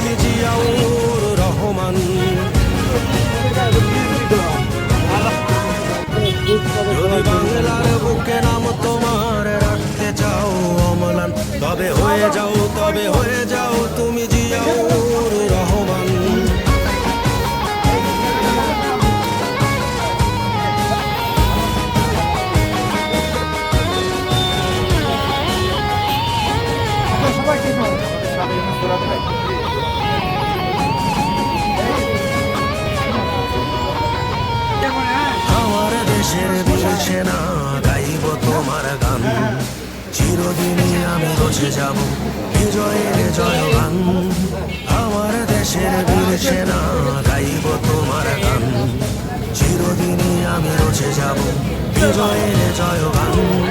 তুমি জিয়াউর রহমান তোমার রাখতে চাও অমলান তবে হয়ে যাও তবে হয়ে যাও তুমি জিয়াউর রহমান দেশের বীর সেনা, গাইব তোমার গান। চিরদিনই আমি বসে যাব বিজয়ের জয় গান। আমার দেশের বীর সেনা, গাইব তোমার গান। চিরদিনই আমি রচে যাব বিজয়ের জয় গান।